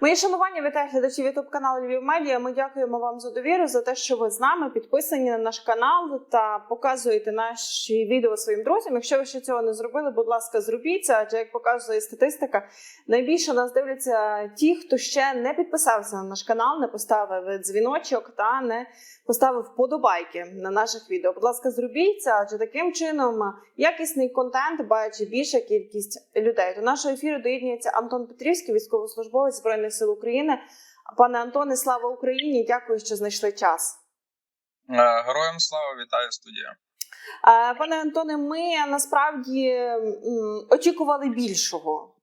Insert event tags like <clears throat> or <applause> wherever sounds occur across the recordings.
Мої шанування вітаю глядачів ютуб каналу Львів Медіа. Ми дякуємо вам за довіру, за те, що ви з нами підписані на наш канал та показуєте наші відео своїм друзям. Якщо ви ще цього не зробили, будь ласка, зробіть це. Адже як показує статистика, найбільше нас дивляться ті, хто ще не підписався на наш канал, не поставив дзвіночок та не поставив вподобайки на наших відео. Будь ласка, зробіть адже таким чином якісний контент бачить більша кількість людей. До нашого ефіру доєднується Антон Петрівський, військовослужбовець збройних сил України. Пане Антоне, слава Україні! Дякую, що знайшли час. Е, Героям слава, вітаю студія. Е, Пане Антоне, ми насправді очікували більшого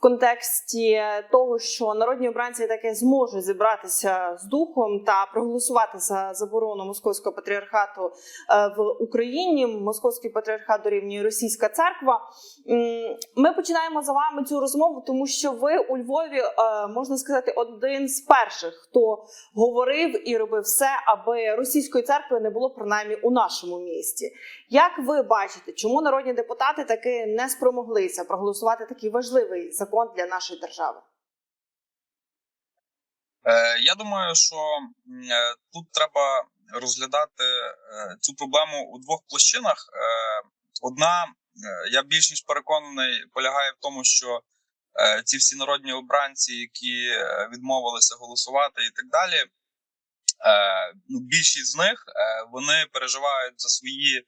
в контексті того, що народні обранці таки зможуть зібратися з духом та проголосувати за заборону московського патріархату е, в Україні. Московський патріархат дорівнює російська церква. Ми починаємо за вами цю розмову, тому що ви у Львові е, можна сказати один з перших, хто говорив і робив все, аби російської церкви не було принаймні у нашому місті. Як ви бачите, чому народні депутати таки не спромоглися проголосувати такий важливий закон для нашої держави? Е, Я думаю, що е, тут треба розглядати е, цю проблему у двох площинах. Одна, я більш ніж переконаний, полягає в тому, що ці всі народні обранці, які відмовилися голосувати і так далі. Ну, більшість з них вони переживають за свої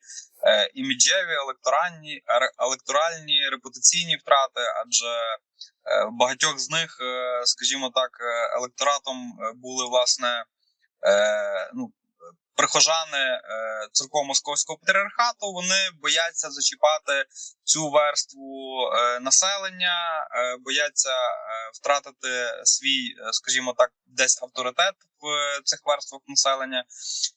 іміджеві, електоральні, електоральні репутаційні втрати, адже Е, багатьох з них, е, скажімо так, е, електоратом е, були власне е, ну, прихожани е, церков московського патріархату. Вони бояться зачіпати цю верству е, населення, е, бояться втратити свій, скажімо так, десь авторитет в цих верствах населення.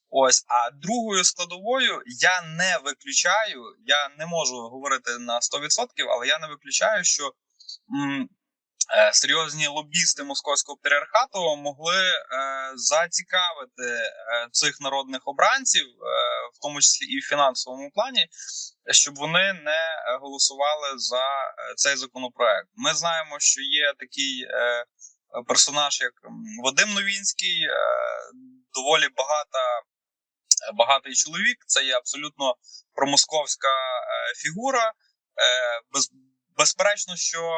Ось а другою складовою я не виключаю, я не можу говорити на 100%, але я не виключаю, що серйозні лобісти московського патріархату могли е, зацікавити е, цих народних обранців, е, в тому числі і в фінансовому плані, щоб вони не е, голосували за е, цей законопроект. Ми знаємо, що є такий е, персонаж, як Вадим Новінський, е, доволі багата. е, Багатий чоловік, це є абсолютно промосковська е, фігура. Е, без, безперечно, що е,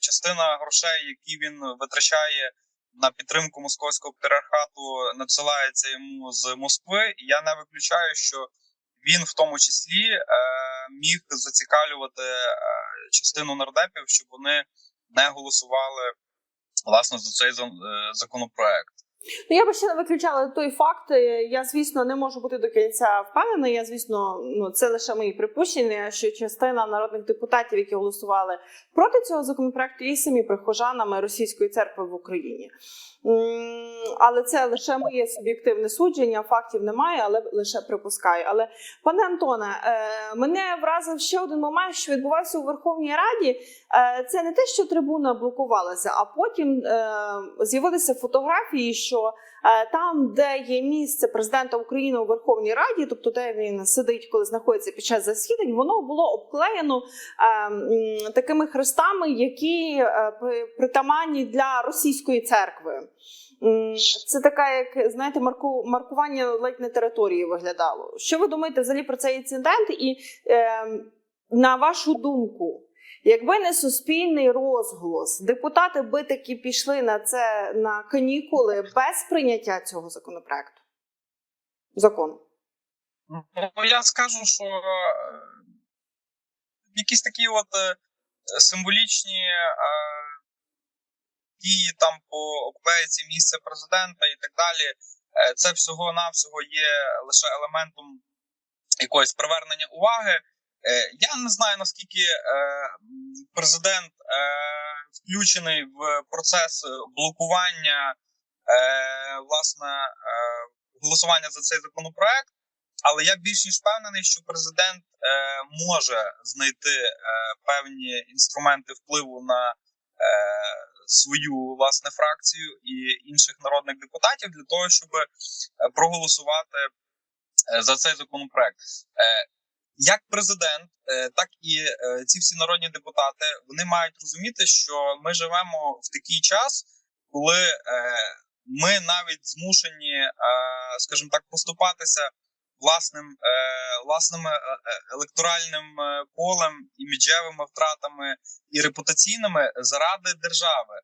частина грошей, які він витрачає на підтримку московського патріархату, надсилається йому з Москви. І я не виключаю, що він в тому числі е, міг зацікавлювати е, частину нардепів, щоб вони не голосували власне за цей е, законопроект. Ну, я би ще не виключала той факт. е, Я, звісно, не можу бути до кінця впевнена. Я, звісно, ну це лише мої припущення, що частина народних депутатів, які голосували проти цього законопроекту, є самі прихожанами російської церкви в Україні. Але це лише моє суб'єктивне судження. Фактів немає, але лише припускаю. Але пане Антоне, е, мене вразив ще один момент, що відбувався у Верховній Раді. Е, Це не те, що трибуна блокувалася, а потім е, з'явилися фотографії, що там, де є місце президента України у Верховній Раді, тобто де він сидить, коли знаходиться під час засідань, воно було обклеєно такими хрестами, які при- притаманні для російської церкви. Це така, як знаєте, марку, маркування ледь не території виглядало. Що ви думаєте взагалі про цей інцидент? І е, на вашу думку, Якби не суспільний розголос, депутати би таки пішли на це на канікули без прийняття цього законопроекту. Закону. Ну, я скажу, що е, якісь такі от е, символічні е, дії там по окупації місця президента і так далі, е, це всього-навсього є лише елементом якогось привернення уваги. Е, Я не знаю наскільки е, президент включений в процес блокування власне голосування за цей законопроект. Але я більш ніж впевнений, що президент е, може знайти е, певні інструменти впливу на е, свою власне фракцію і інших народних депутатів для того, щоб е, проголосувати е, за цей законопроект. Е, як президент, так і ці всі народні депутати вони мають розуміти, що ми живемо в такий час, коли ми навіть змушені, скажімо так, поступатися власним е, власним е, е, електоральним е, полем, іміджевими втратами і репутаційними заради держави.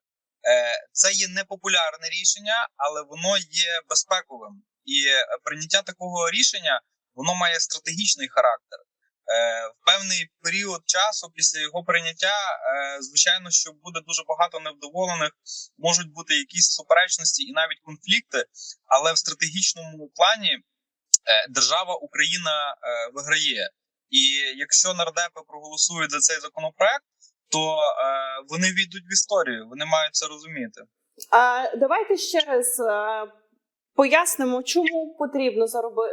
Е, Це є непопулярне рішення, але воно є безпековим. І прийняття такого рішення воно має стратегічний характер. В певний період часу після його прийняття, звичайно, що буде дуже багато невдоволених, можуть бути якісь суперечності і навіть конфлікти, але в стратегічному плані держава Україна е, виграє. І якщо нардепи проголосують за цей законопроект, то е, вони війдуть в історію. Вони мають це розуміти. А давайте ще раз е, пояснимо, чому потрібно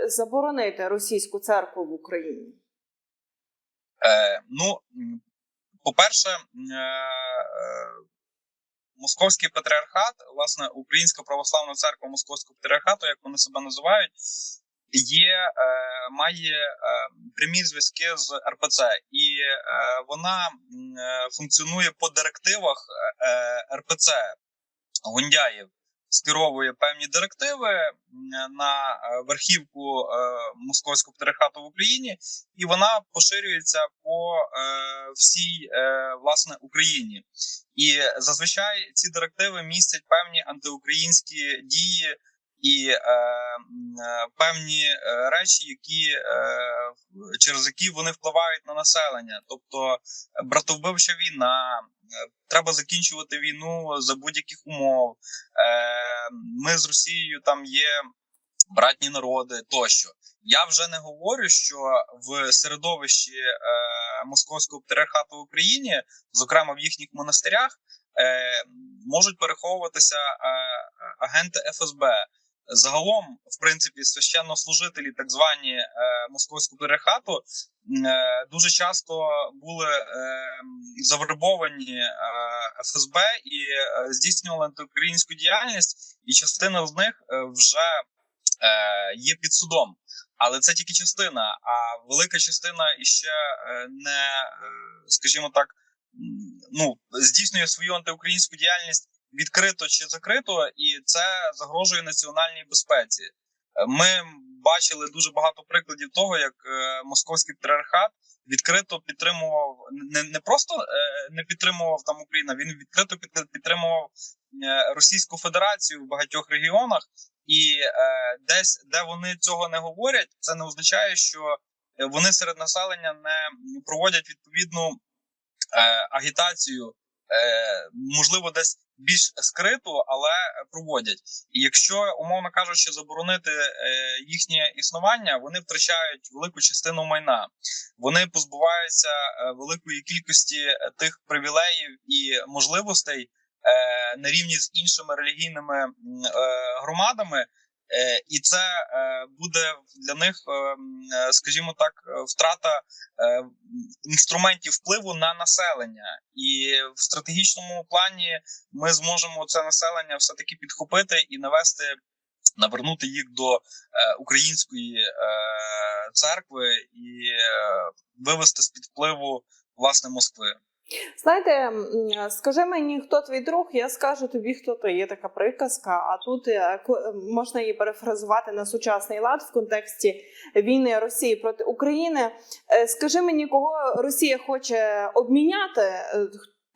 заборонити російську церкву в Україні. Е, ну, по-перше, е, е, Московський патріархат, власне, Українська православна церква Московського патріархату, як вони себе називають, є, е, має е, прямі зв'язки з РПЦ, і е, вона функціонує по директивах РПЦ. Гундяєв скеровує певні директиви на верхівку Московського патріархату в Україні, і вона поширюється по всій власне Україні. І зазвичай ці директиви містять певні антиукраїнські дії і е, е, певні е, речі, які е, через які вони впливають на населення, тобто е, братовбивча війна. Треба закінчувати війну за будь-яких умов. Ми з Росією там є братні народи тощо. Я вже не говорю, що в середовищі московського патріархату в Україні, зокрема в їхніх монастирях, можуть переховуватися агенти ФСБ. Загалом, в принципі, священнослужителі, так звані е, московського патріархату, м, е, дуже часто були е, завербовані е, ФСБ і е, здійснювали антиукраїнську діяльність, і частина з них е, вже е, є під судом. Але це тільки частина. А велика частина іще е, не, е, скажімо так, ну здійснює свою антиукраїнську діяльність відкрито чи закрито, і це загрожує національній безпеці. Е, Ми бачили дуже багато прикладів того, як е, московський патріархат відкрито підтримував не, не просто е, не підтримував там Україна, він відкрито підтримував Російську Федерацію в багатьох регіонах, і десь де вони цього не говорять, це не означає, що вони серед населення не проводять відповідну агітацію, можливо, десь більш скриту, але проводять. І якщо, умовно кажучи, заборонити е, їхнє існування, вони втрачають велику частину майна. Вони позбуваються е, великої кількості е, тих привілеїв і можливостей на рівні з іншими релігійними громадами. Е, І це е, буде для них, е, скажімо так, втрата інструментів впливу на населення, і в стратегічному плані ми зможемо це населення все таки підхопити і навести, навернути їх до української церкви і вивести з під впливу власне Москви. Знаєте, скажи мені, хто твій друг, я скажу тобі, хто ти. Є така приказка, а тут е, можна її перефразувати на сучасний лад в контексті війни Росії проти України. Е, Скажи мені, кого Росія хоче обміняти. е,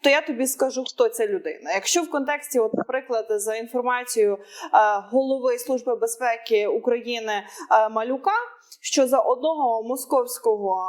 То я тобі скажу, хто ця людина. Якщо в контексті, от, наприклад, за інформацією е, голови Служби безпеки України е, Малюка, що за одного московського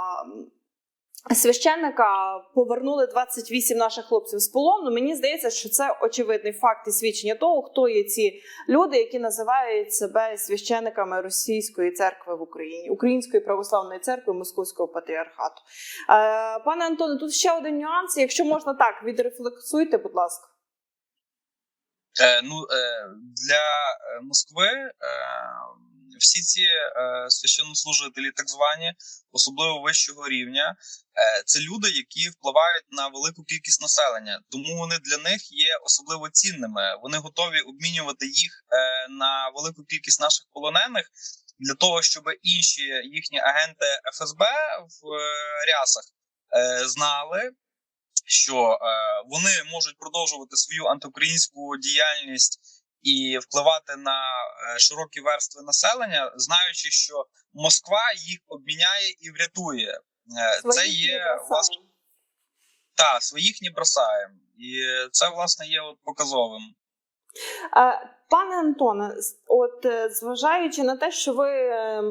священника повернули 28 наших хлопців з полону. Мені здається, що це очевидний факт і свідчення того, хто є ці люди, які називають себе священниками російської церкви в Україні, Української православної церкви Московського патріархату. Е, пане Антоне, тут ще один нюанс. Якщо можна так, відрефлексуйте, будь ласка. Е, ну, е, для е, Москви е, всі ці е, священнослужителі, так звані, особливо вищого рівня, е, це люди, які впливають на велику кількість населення. Тому вони для них є особливо цінними. Вони готові обмінювати їх е, на велику кількість наших полонених. для того, щоб інші їхні агенти ФСБ в е, рясах е, знали, що е, вони можуть продовжувати свою антиукраїнську діяльність і впливати на е, широкі верстви населення, знаючи, що Москва їх обміняє і врятує. Е, Це є власне та своїх не бросаємо, і це власне є от показовим. Пане Антоне, от е, зважаючи на те, що ви е,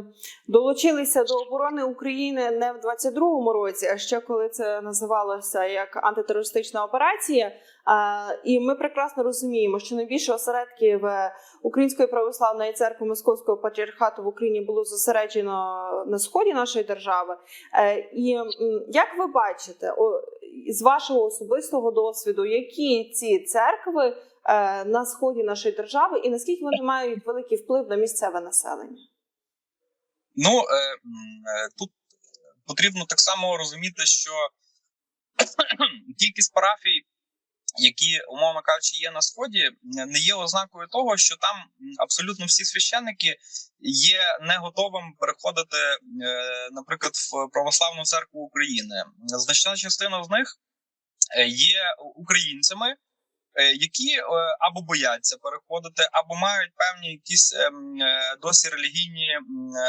долучилися до оборони України не в 22-му році, а ще коли це називалося як антитерористична операція, і ми прекрасно розуміємо, що найбільше е, Української православної церкви Московського патріархату в Україні було зосереджено на сході нашої держави. Е, І як ви бачите, з вашого особистого досвіду, які ці церкви? е, на сході нашої держави, і наскільки вони мають великий вплив на місцеве населення? Ну е, тут потрібно так само розуміти, що <clears throat> кількість парафій, які, умовно кажучи, є на сході, не є ознакою того, що там абсолютно всі священники є не готовим переходити, е, наприклад, в православну церкву України. Значна частина з них е, є українцями. е, Які е, або бояться переходити, або мають певні якісь ем, е, досі релігійні е,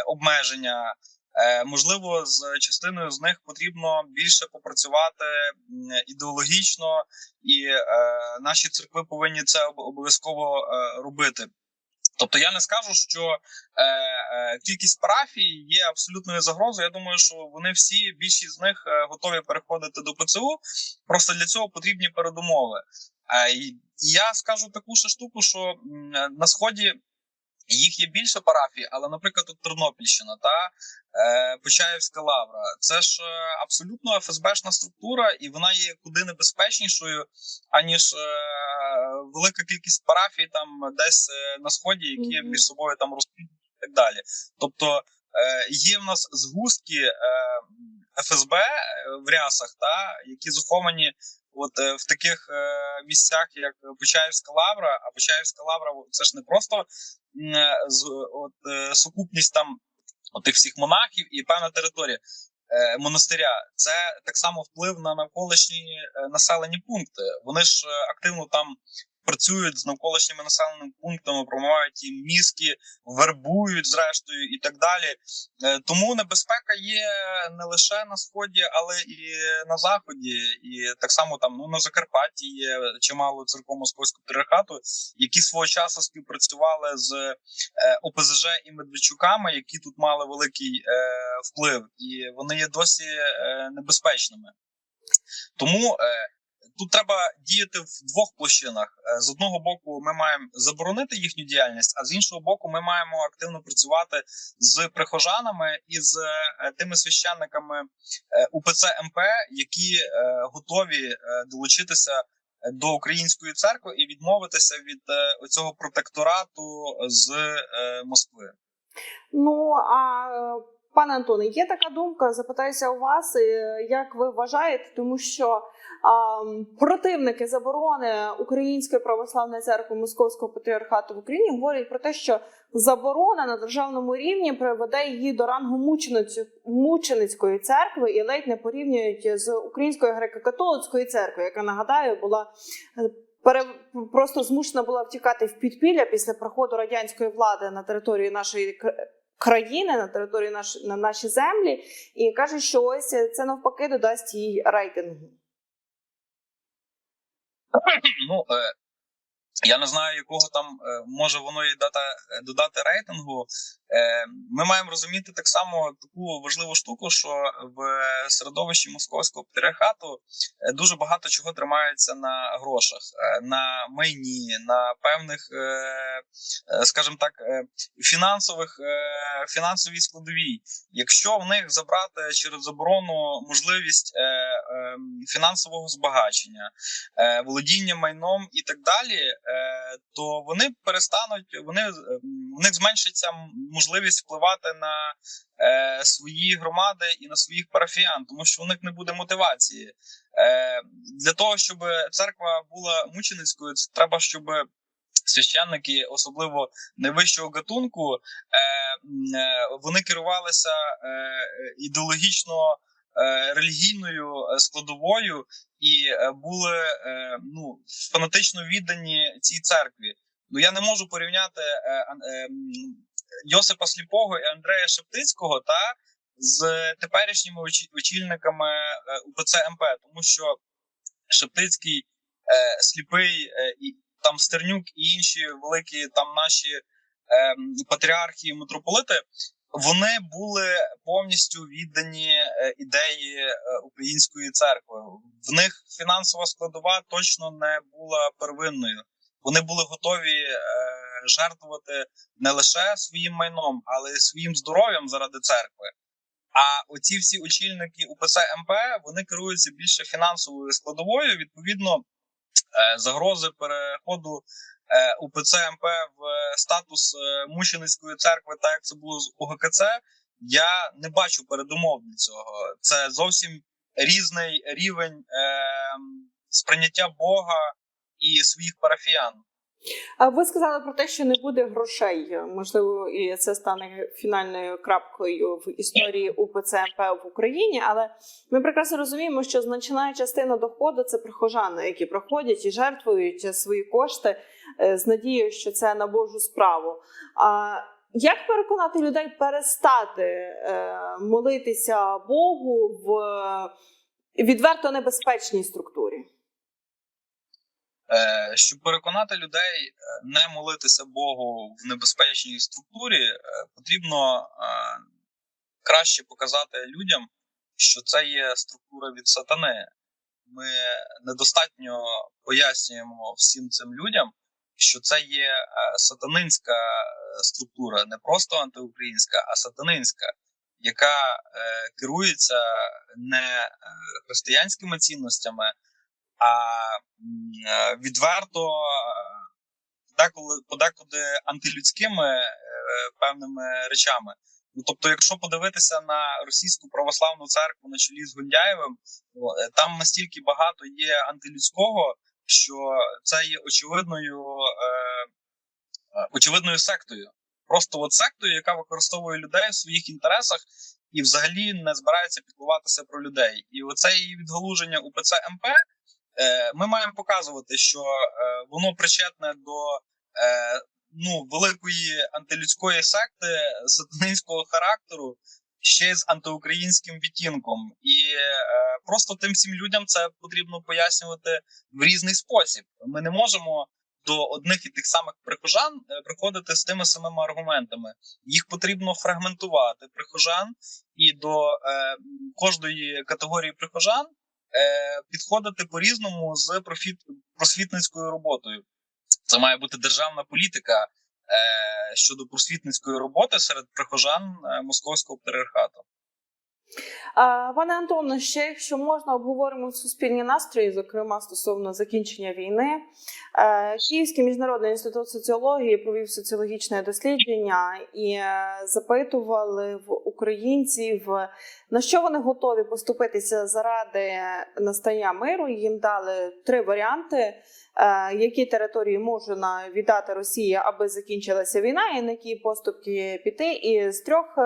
обмеження. Е, Можливо, з частиною з них потрібно більше попрацювати ідеологічно, і е, наші церкви повинні це обов'язково е, робити. Тобто я не скажу, що е, е, кількість парафій є абсолютною загрозою. Я думаю, що вони всі, більшість з них е, готові переходити до ПЦУ. Просто для цього потрібні передумови. Е, я скажу таку ще штуку, що на сході їх є більше парафій, але, наприклад, тут Тернопільщина та е, Почаївська лавра. Це ж е, абсолютно ФСБшна структура, і вона є куди небезпечнішою, аніж е, велика кількість парафій там десь е, на сході, які Мгм. між собою там розподілені і так далі. Тобто е, є в нас згустки е, ФСБ е, в рясах, та які заховані. От е, в таких е, місцях, як Почаївська лавра, а Почаївська лавра це ж не просто з от е, сукупність там тих всіх монахів і певна територія е, монастиря. Це так само вплив на навколишні е, населені пункти. Вони ж е, активно там працюють з навколишніми населеними пунктами, промивають їм мізки, вербують зрештою і так далі. Е, Тому небезпека є не лише на сході, але і на заході. І так само там ну на Закарпатті є чимало церков московського патріархату, які свого часу співпрацювали з е, ОПЗЖ і Медведчуками, які тут мали великий е, вплив, і вони є досі небезпечними. Тому тут треба діяти в двох площинах. Е, З одного боку, ми маємо заборонити їхню діяльність, а з іншого боку, ми маємо активно працювати з прихожанами і з е, тими священниками е, УПЦ МП, які готові долучитися до української церкви і відмовитися від цього протекторату з Москви. Ну а пане Антоне, є така думка, запитаюся у вас, як ви вважаєте, тому що противники заборони Української православної церкви Московського патріархату в Україні говорять про те, що заборона на державному рівні приведе її до рангу мучениць- мученицької церкви і ледь не порівнюють з Українською греко-католицькою церквою, яка нагадаю була. е, просто змушена була втікати в підпілля після приходу радянської влади на територію нашої кр- країни, на територію наш, на наші землі, і каже, що ось це навпаки додасть їй рейтингу. <clears throat> Ну е, я не знаю, якого там е, може воно і дати, додати рейтингу. Е, Ми маємо розуміти так само таку важливу штуку, що в середовищі московського патріархату е, дуже багато чого тримається на грошах, е, на майні, на певних, скажімо так, фінансових фінансовій складовій. Якщо в них забрати через заборону можливість фінансового збагачення, володіння майном і так далі, то вони перестануть, вони в них зменшиться м- можливість впливати на е, свої громади і на своїх парафіян, тому що у них не буде мотивації. Е, для того, щоб церква була мученицькою, це треба, щоб священники, особливо найвищого гатунку, е, е, вони керувалися е, ідеологічно е, релігійною е, складовою і були ну, фанатично віддані цій церкві. Ну я не можу порівняти Йосипа Сліпого і Андрея Шептицького та з теперішніми очі- очільниками е, УПЦ МП, тому що Шептицький, е, сліпий е, і там Стернюк і інші великі там наші патріархи і митрополити, вони були повністю віддані ідеї української церкви. В них фінансова складова точно не була первинною. Вони були готові жертвувати не лише своїм майном, але й своїм здоров'ям заради церкви. А оці всі очільники УПЦ МП вони керуються більше фінансовою складовою. Відповідно, е, загрози переходу е, УПЦ МП в статус е, мученицької церкви, так як це було з УГКЦ, я не бачу передумов для цього. Це зовсім різний рівень е, сприйняття Бога і своїх парафіян. Ви сказали про те, що не буде грошей. Можливо, і це стане фінальною крапкою в історії УПЦ МП в Україні. Але ми прекрасно розуміємо, що значна частина доходу це прихожани, які проходять і жертвують свої кошти е, з надією, що це на Божу справу. А як переконати людей перестати е, молитися Богу в відверто небезпечній структурі? Е, Щоб переконати людей е, не молитися Богу в небезпечній структурі, е, потрібно краще показати людям, що це є структура від сатани. Ми недостатньо пояснюємо всім цим людям, що це є сатанинська структура, не просто антиукраїнська, а сатанинська, яка керується не християнськими цінностями, а відверто е, деколи подекуди антилюдськими е, певними речами. Ну тобто, якщо подивитися на російську православну церкву на чолі з Гундяєвим, е, там настільки багато є антилюдського, що це є очевидною, е, е, очевидною сектою. Просто от сектою, яка використовує людей в своїх інтересах і взагалі не збирається піклуватися про людей. І оце її відгалуження УПЦ МП е, ми маємо показувати, що е, воно причетне до е, ну, великої антилюдської секти сатанинського характеру, ще з антиукраїнським відтінком. І е, просто тим всім людям це потрібно пояснювати в різний спосіб. Ми не можемо до одних і тих самих прихожан е, приходити з тими самими аргументами. Їх потрібно фрагментувати прихожан, і до е, кожної категорії прихожан е, підходити по-різному з профіт, просвітницькою роботою. Це має бути державна політика е, щодо просвітницької роботи серед прихожан е, московського патріархату. Пане Антоне, ще якщо можна, обговоримо суспільні настрої, зокрема стосовно закінчення війни. Е, Київський міжнародний інститут соціології провів соціологічне дослідження і е, запитували в українців, на що вони готові поступитися заради настання миру. Їм дали три варіанти, які території можна віддати Росії, аби закінчилася війна, і на які поступки піти. І з трьох е,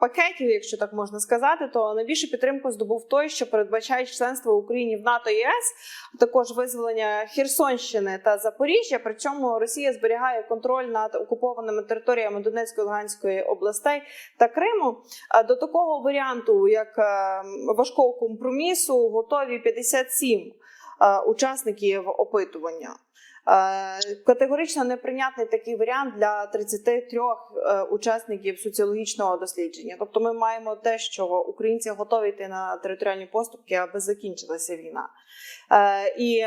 пакетів, якщо так можна сказати, то найбільшу підтримку здобув той, що передбачає членство Україні в НАТО і ЄС, а також визволення Херсонщини та Запоріжжя. Причому Росія зберігає контроль над окупованими територіями Донецької Луганської областей та Криму. До такого варіанту, як е, важкого компромісу, готові 57 е, учасників опитування. Е, Категорично неприйнятний такий варіант для 33 е, учасників соціологічного дослідження. Тобто, ми маємо те, що українці готові йти на територіальні поступки, аби закінчилася війна. Е, І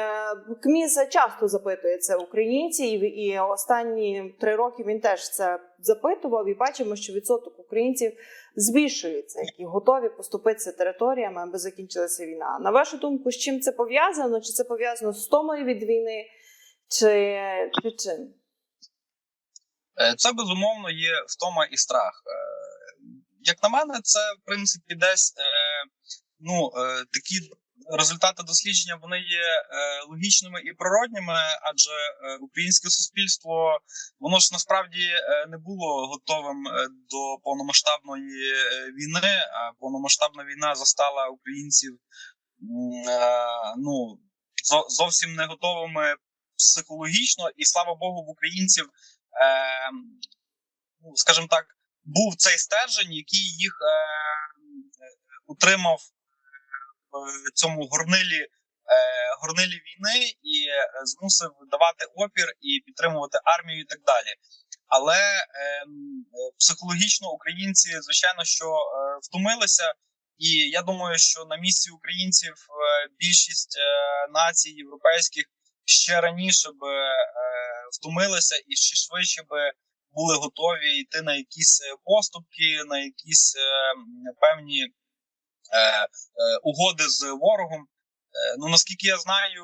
КМІС часто запитує це українців, і останні три роки він теж це запитував. І бачимо, що відсоток українців збільшується, які готові поступитися територіями, аби закінчилася війна. На вашу думку, з чим це пов'язано? Чи це пов'язано з томою від війни, чи, чи чим? Е, Це безумовно є втома і страх. Е, Як на мене, це в принципі десь е, ну, такі результати дослідження вони є логічними і природніми, адже українське суспільство воно ж насправді не було готовим до повномасштабної війни. А повномасштабна війна застала українців ну зовсім не готовими психологічно, і слава Богу, в українців, е, ну скажімо так, був цей стержень, який їх е, утримав в цьому горнилі, е, горнилі війни і е, змусив давати опір і підтримувати армію, і так далі. Але е, психологічно українці, звичайно, що е, втомилися. І я думаю, що на місці українців е, більшість е, націй європейських ще раніше би е, втомилися і ще швидше би були готові йти на якісь е, поступки, на якісь е, певні угоди з ворогом. Ну наскільки я знаю,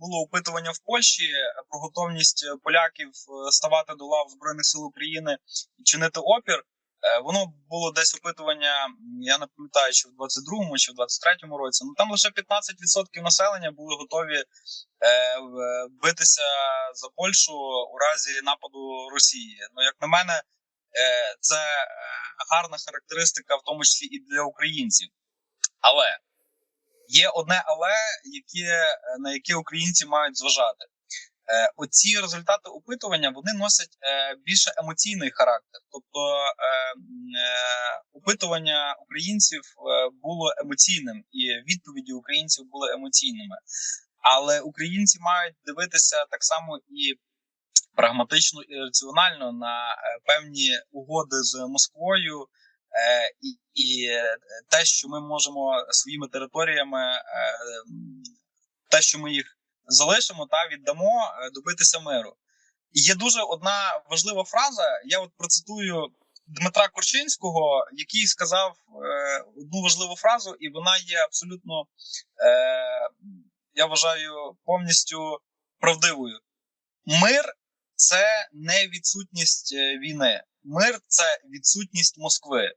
було опитування в Польщі про готовність поляків ставати до лав збройних сил України і чинити опір. Е, Воно було десь опитування. Я не пам'ятаю, чи в 22-му, чи в 23-му році. Ну там лише 15% населення були готові е, битися за Польщу у разі нападу Росії. Ну як на мене, е, це е, гарна характеристика, в тому числі і для українців. Але є одне але, яке, е, на яке українці мають зважати. Е, Оці результати опитування вони носять е, більше емоційний характер. Тобто е, опитування українців було емоційним, і відповіді українців були емоційними. Але українці мають дивитися так само і прагматично і раціонально на певні угоди з Москвою. І, і те, що ми можемо своїми територіями, те, що ми їх залишимо та віддамо, е, добитися миру. Є дуже одна важлива фраза. Я от процитую Дмитра Корчинського, який сказав е, одну важливу фразу, і вона є абсолютно, е, я вважаю, повністю правдивою. Мир це не відсутність е, війни. Мир це відсутність Москви.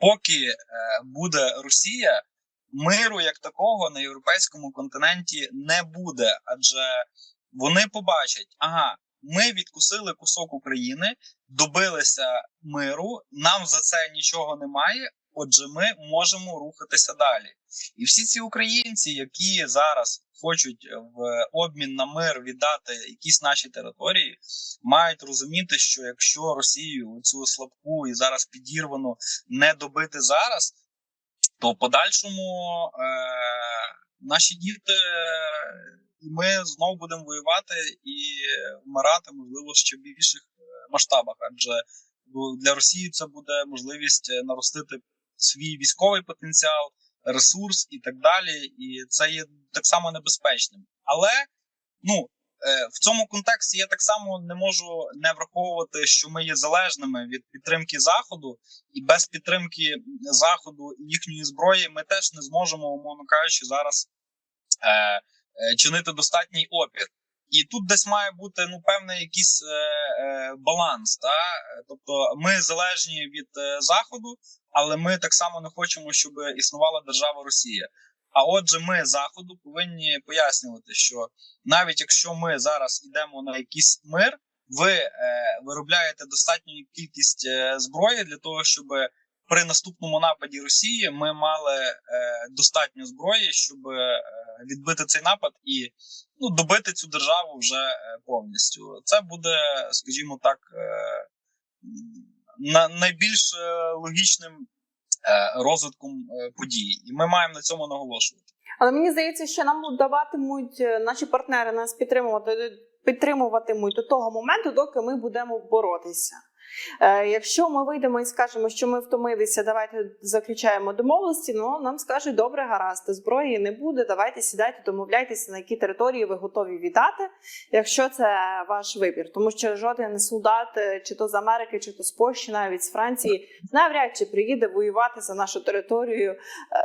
Поки е, буде Росія, миру як такого на європейському континенті не буде, адже вони побачать, ага, ми відкусили кусок України, добилися миру, нам за це нічого немає. Отже, ми можемо рухатися далі. І всі ці українці, які зараз хочуть в обмін на мир віддати якісь наші території, мають розуміти, що якщо Росію цю слабку і зараз підірвану не добити зараз, то в подальшому е, наші діти і ми знову будемо воювати і вмирати, можливо, ще в більших е, масштабах. Адже для Росії це буде можливість е, наростити свій військовий потенціал, ресурс і так далі. І це є так само небезпечним. Але ну. Е, В цьому контексті я так само не можу не враховувати, що ми є залежними від підтримки заходу, і без підтримки заходу їхньої зброї ми теж не зможемо, умовно кажучи, зараз е, е, чинити достатній опір. І тут десь має бути ну певний якийсь е, е, баланс. Та? Тобто ми залежні від е, заходу, але ми так само не хочемо, щоб існувала держава Росія. А отже, ми заходу повинні пояснювати, що навіть якщо ми зараз йдемо на якийсь мир, ви е, виробляєте достатню кількість е, зброї для того, щоб при наступному нападі Росії ми мали е, достатньо зброї, щоб е, відбити цей напад і ну, добити цю державу вже е, повністю. Це буде, скажімо так, е, на найбільш е, логічним розвитком е, подій, і ми маємо на цьому наголошувати. Але мені здається, що нам даватимуть е, наші партнери нас підтримувати підтримуватимуть до того моменту, доки ми будемо боротися. Е, якщо ми вийдемо і скажемо, що ми втомилися, давайте заключаємо домовленості. Ну нам скажуть, добре, гаразд, зброї не буде. Давайте сідайте, домовляйтеся, на які території ви готові віддати, якщо це ваш вибір. Тому що жоден солдат, е, чи то з Америки, чи то з Польщі, навіть з Франції, навряд чи приїде воювати за нашу територію е,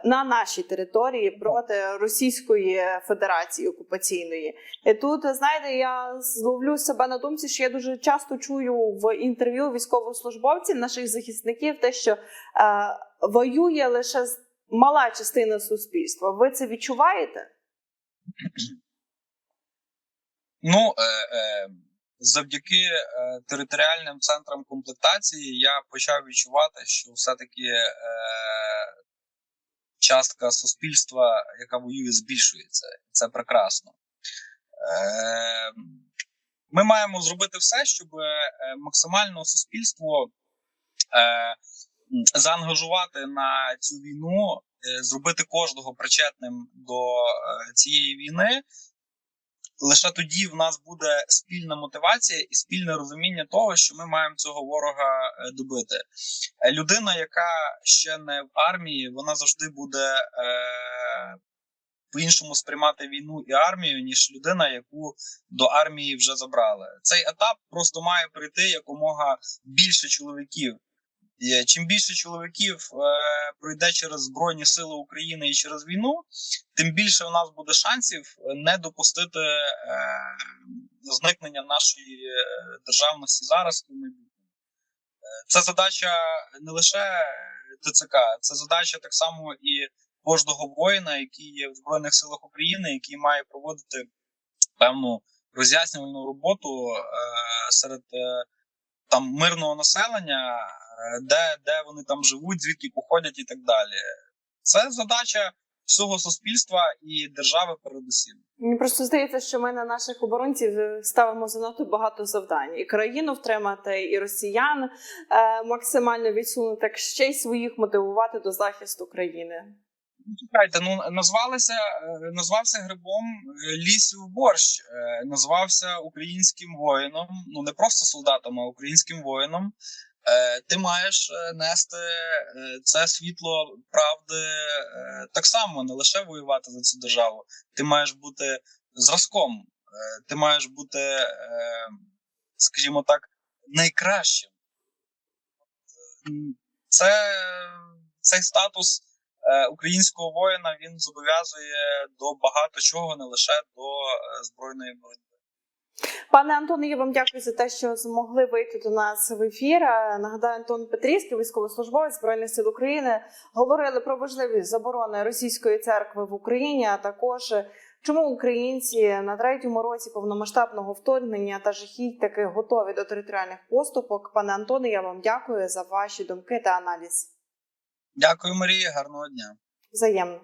на нашій території проти Російської Федерації окупаційної. І тут знаєте, я зловлю себе на думці, що я дуже часто чую в інтерв'ю військовослужбовців, наших захисників, те, що е, воює лише мала частина суспільства. Ви це відчуваєте? Ну е, е, завдяки е, територіальним центрам комплектації я почав відчувати, що все-таки е, частка суспільства, яка воює, збільшується. Це прекрасно. Е, ми маємо зробити все, щоб е, максимально суспільство е, заангажувати на цю війну, е, зробити кожного причетним до цієї війни. Лише тоді в нас буде спільна мотивація і спільне розуміння того, що ми маємо цього ворога добити. Людина, яка ще не в армії, вона завжди буде по-іншому сприймати війну і армію, ніж людина, яку до армії вже забрали. Цей етап просто має прийти якомога більше чоловіків. Чим більше чоловіків е, пройде через Збройні Сили України і через війну, тим більше у нас буде шансів не допустити е, зникнення нашої е, державності зараз і в майбутньому. Е, Це задача не лише ТЦК, це задача так само і кожного воїна, який є в Збройних силах України, який має проводити певну роз'яснювальну роботу е, серед е, там мирного населення, е, де, де вони там живуть, звідки походять і так далі. Це задача всього суспільства і держави передусім. Мені просто здається, що ми на наших оборонців ставимо занадто багато завдань: і країну втримати, і росіян е, максимально відсунути, ще й своїх мотивувати до захисту країни. Ну, Чекайте, ну назвалися, е, назвався грибом е, ліс в борщ, е, назвався українським воїном. Ну не просто солдатом, а українським воїном. Ти маєш нести це світло правди так само, не лише воювати за цю державу. Ти маєш бути зразком, ти маєш бути, скажімо так, найкращим. Це цей статус українського воїна він зобов'язує до багато чого, не лише до е, збройної боротьби. Пане Антоне, я вам дякую за те, що змогли вийти до нас в ефір. Е, Нагадаю, Антон Петрівський, військовослужбовець збройних сил України, говорили про важливість заборони російської церкви в Україні, а також е, чому українці на третьому році повномасштабного вторгнення та жахіть таки готові до територіальних поступок. Пане Антоне, я вам дякую за ваші думки та аналіз. Дякую, Марія. Гарного дня. Взаємно.